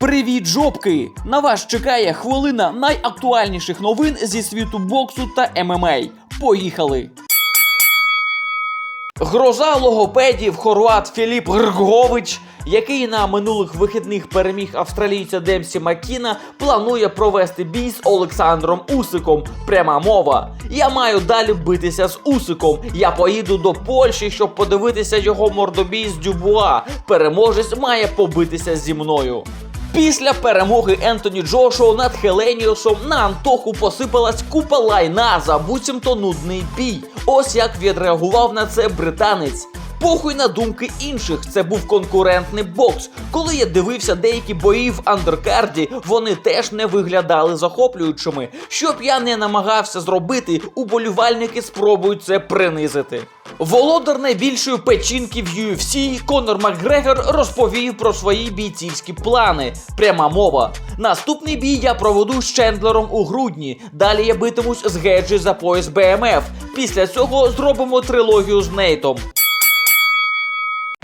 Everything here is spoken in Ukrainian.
Привіт, жопки! На вас чекає хвилина найактуальніших новин зі світу боксу та ММА. Поїхали! Гроза логопедів хорват Філіп Гргович, який на минулих вихідних переміг австралійця Демсі Макіна, планує провести бій з Олександром Усиком. Пряма мова. Я маю далі битися з Усиком. Я поїду до Польщі, щоб подивитися його мордобій з Дюбуа. Переможець має побитися зі мною. Після перемоги Ентоні Джошуа над Хеленіусом на Антоху посипалась купа лайна за буцімто нудний бій. Ось як відреагував на це британець. Похуй на думки інших, це був конкурентний бокс. Коли я дивився деякі бої в андеркарді, вони теж не виглядали захоплюючими. Щоб я не намагався зробити, уболівальники спробують це принизити. Володар найбільшої печінки в UFC Конор Макгрегор розповів про свої бійцівські плани. Пряма мова. Наступний бій я проведу з Чендлером у грудні. Далі я битимусь з Геджі за пояс БМФ. Після цього зробимо трилогію з Нейтом.